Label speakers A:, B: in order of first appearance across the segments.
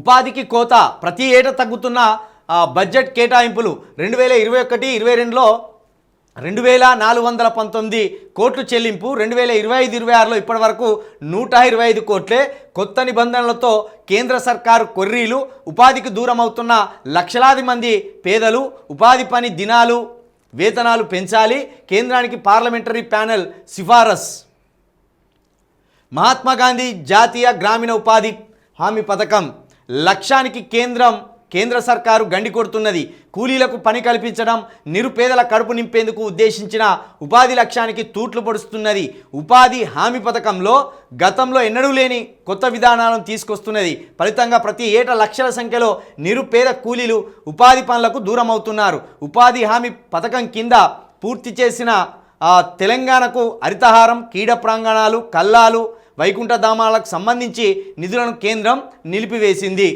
A: ఉపాధికి కోత ప్రతి ఏటా తగ్గుతున్న బడ్జెట్ కేటాయింపులు రెండు వేల ఇరవై ఒకటి ఇరవై రెండులో రెండు వేల నాలుగు వందల పంతొమ్మిది కోట్లు చెల్లింపు రెండు వేల ఇరవై ఐదు ఇరవై ఆరులో ఇప్పటి వరకు నూట ఇరవై ఐదు కోట్లే కొత్త నిబంధనలతో కేంద్ర సర్కారు కొర్రీలు ఉపాధికి దూరం అవుతున్న లక్షలాది మంది పేదలు ఉపాధి పని దినాలు వేతనాలు పెంచాలి కేంద్రానికి పార్లమెంటరీ ప్యానెల్ సిఫారస్. మహాత్మా గాంధీ జాతీయ గ్రామీణ ఉపాధి హామీ పథకం. లక్ష్యానికి కేంద్రం కేంద్ర సర్కారు గండి కొడుతున్నది. కూలీలకు పని కల్పించడం నిరుపేదల కడుపు నింపేందుకు ఉద్దేశించిన ఉపాధి లక్ష్యానికి తూట్లు పొడుస్తున్నది. ఉపాధి హామీ పథకంలో గతంలో ఎన్నడూ లేని కొత్త విధానాలను తీసుకొస్తున్నది. ఫలితంగా ప్రతి ఏటా లక్షల సంఖ్యలో నిరుపేద కూలీలు ఉపాధి పనులకు దూరం అవుతున్నారు ఉపాధి హామీ పథకం కింద పూర్తి చేసిన తెలంగాణకు హరితహారం క్రీడ ప్రాంగణాలు కల్లాలు వైకుంఠధామాలకు సంబంధించి నిధులను కేంద్రం నిలిపివేసింది.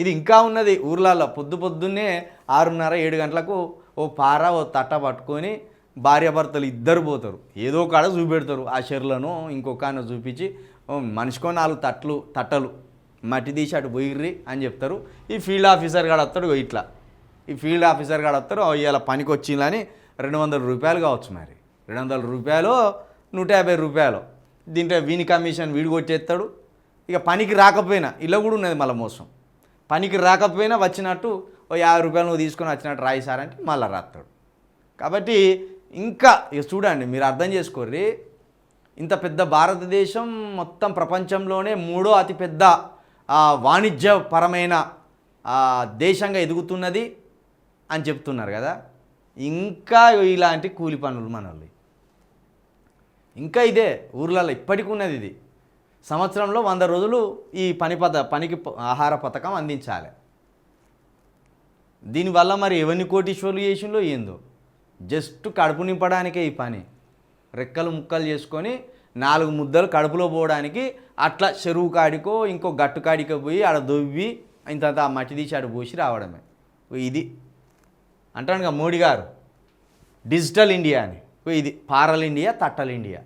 A: ఇది ఇంకా ఉన్నది. ఊర్లలో పొద్దు పొద్దున్నే ఆరున్నర ఏడు గంటలకు ఓ పార ఓ తట్ట పట్టుకొని భార్యాభర్తలు ఇద్దరు పోతారు. ఏదో కాడ చూపెడతారు. ఆ చెర్లను ఇంకొక ఆయన చూపించి మనిషికో నాలుగు తట్లు తట్టలు మట్టి తీసి అటు పోయిర్రి అని చెప్తారు. ఈ ఫీల్డ్ ఆఫీసర్ కాడ వస్తాడు ఇట్లా. ఈ ఫీల్డ్ ఆఫీసర్ కాడ వస్తారు ఇవాళ పనికి వచ్చిందని రెండు వందల రూపాయలు కావచ్చు మరి. రెండు వందల రూపాయలు నూట యాభై రూపాయలు. దీంట్లో వీని కమిషన్ వీడు కొట్టేస్తాడు. ఇక పనికి రాకపోయినా ఇలా కూడా ఉన్నది మళ్ళీ మోసం. పనికి రాకపోయినా వచ్చినట్టు ఓ యాభై రూపాయలు నువ్వు తీసుకొని వచ్చినట్టు రాయి సార్ అంటే మళ్ళీ రాస్తాడు. కాబట్టి ఇంకా ఇక చూడండి మీరు అర్థం చేసుకోర్రి. ఇంత పెద్ద భారతదేశం మొత్తం ప్రపంచంలోనే మూడో అతిపెద్ద వాణిజ్యపరమైన దేశంగా ఎదుగుతున్నది అని చెప్తున్నారు కదా. ఇంకా ఇలాంటి కూలి పనులు మనల్ని. ఇంకా ఇదే ఊర్లలో ఇప్పటికి ఉన్నది ఇది. సంవత్సరంలో వంద రోజులు ఈ పని పద పనికి ఆహార పథకం అందించాలి. దీనివల్ల మరి ఎవరిని కోటీశ్వర్లు చేసిందో ఏందో? జస్ట్ కడుపు నింపడానికే ఈ పని. రెక్కలు ముక్కలు చేసుకొని నాలుగు ముద్దలు కడుపులో పోవడానికి అట్లా చెరువు కాడికో ఇంకో గట్టు కాడికో పోయి ఆడ దొవ్వి ఇంత ఆ మట్టి తీసి ఆడ పోసి రావడమే. ఓ ఇది. అంటాను కదా మోడీ గారు డిజిటల్ ఇండియా అని. ఇది పారల్ ఇండియా తట్టల్ ఇండియా